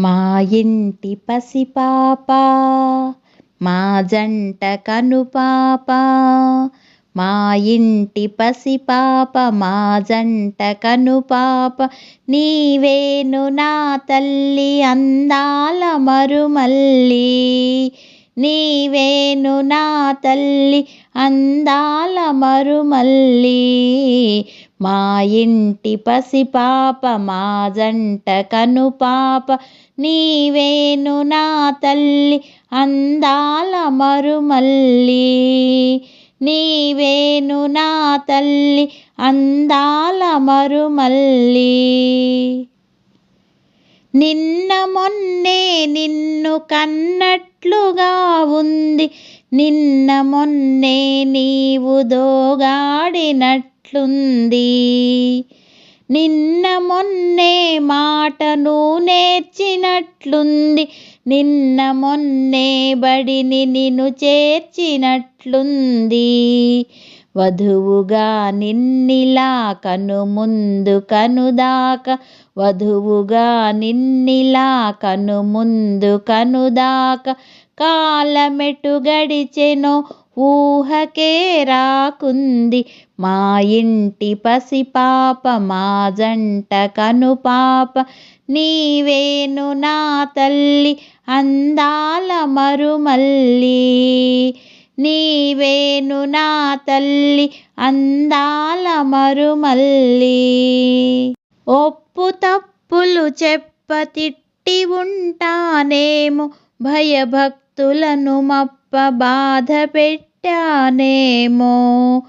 మా ఇంటి పసిపాప మా జంట కనుపాప మా ఇంటి పసిపాప మా జంట కనుపాప నీవేను నా తల్లి అందాల మరుమల్లి నీవేను నా తల్లి అందాల మరుమల్లి. మా ఇంటి పసిపాప మా జంట కనుపాప నీవేను నా తల్లి అందాల మరుమల్లి. నీవేను నా తల్లి అందాల మరుమల్లి. నిన్న మొన్నే నిన్ను కన్నట్లుగా ఉంది నిన్న మొన్నే నీవు ఉన్నట్లుంది నిన్న మొన్నే మాటను నేర్చినట్లుంది. నిన్న మొన్నే బడిని నిన్ను చేర్చినట్లుంది. వధువుగా నిన్నిలా కను ముందు కనుదాక వధువుగా నిన్నిలా కను ముందు కనుదాక కాలమెటు గడిచెనో ఊహకే రాకుంది మా ఇంటి పసిపాప మా జంట కనుపాప. నీవేను నా తల్లి అందాల మరుమల్లి. నీవేను నా తల్లి అందాల మరుమల్లి. ఒప్పు తప్పులు చెప్ప తిట్టి ఉంటానేమో భయభక్తులను మప్ప బాధ పెట్టానేమో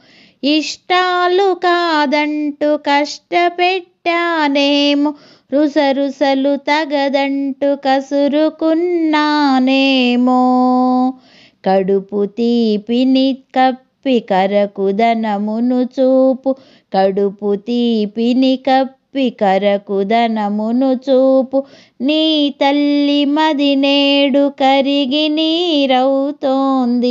ఇష్టాలు కాదంటూ కష్టపెట్టానేమో. రుసరుసలు తగదంటూ కసురుకున్నానేమో. కడుపు తీపిని కప్పి కరకుదనమును చూపు. కడుపు తీపిని కప్పి కరకుదనమును చూపు. నీ తల్లి మది నేడు కరిగి నీరవుతోంది.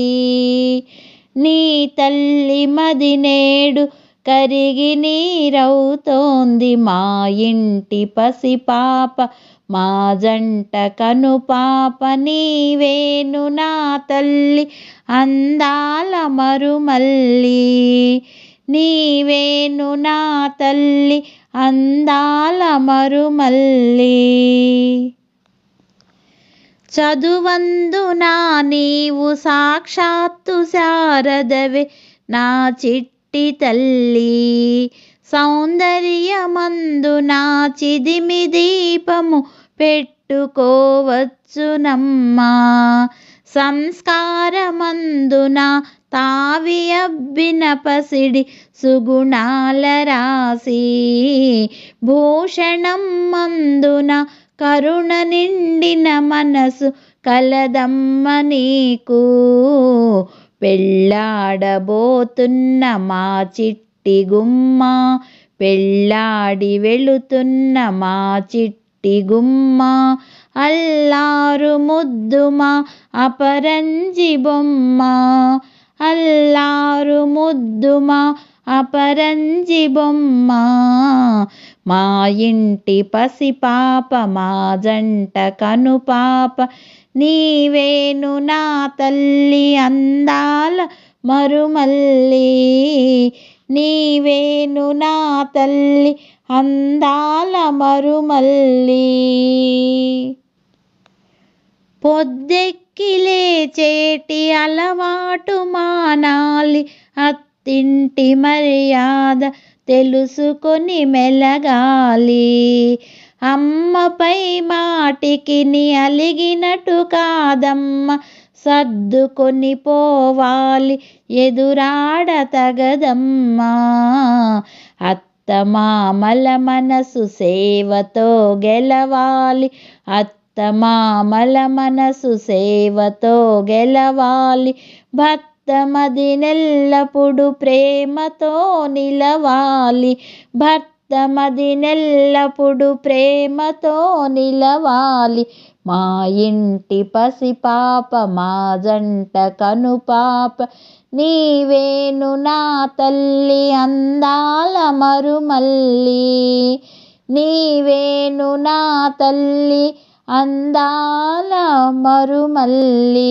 నీ తల్లి మది నేడు కరిగి నీరవుతోంది. మా ఇంటి పసిపాప మా జంట కనుపాప నీవేను నా తల్లి అందాల మరుమల్లి. నీవేను నా తల్లి అందాల మరుమల్లి. చదువందునా నీవు సాక్షాత్తు శారదవే నా చిట్టి తల్లి. సౌందర్యమందు నా చిదిమి దీపము పెట్టుకోవచ్చునమ్మా. సంస్కారమందున తావి అబ్బిన పసిడి సుగుణాల రాసి భూషణం మందున కరుణ నిండిన మనసు కలదమ్మ నీకు. పెళ్ళాడబోతున్న మా చిట్టి గుమ్మ పెళ్ళాడి వెళుతున్న మా చిట్టి గుమ్మ అల్లారు ముద్దుమా అపరంజి బొమ్మ. అల్లారు ముద్దుమా అపరంజి బొమ్మ. మా ఇంటి పసిపాప మా జంట కనుపాప. నీవేను నా తల్లి అందాల మరుమల్లి. నీవేను నా తల్లి అందాల మరుమల్లి. పొద్దెక్కి లేచేటి అలవాటు మానాలి. అత్తింటి మర్యాద తెలుసుకొని మెలగాలి. అమ్మపై మాటికి అలిగినట్టు కాదమ్మ సర్దుకొని పోవాలి. ఎదురాడ తగదమ్మా. అత్త మామల మనసు సేవతో గెలవాలి. అత్త భక్తమామల మనసు సేవతో గెలవాలి. భర్తమది నెల్లప్పుడు ప్రేమతో నిలవాలి. భర్తమది నెల్లప్పుడు ప్రేమతో నిలవాలి. మా ఇంటి పసిపాప మా జంట కనుపాప నీవేను నా తల్లి అందాల మరుమల్లి. నీవేను నా తల్లి అందాల మరుమల్లి.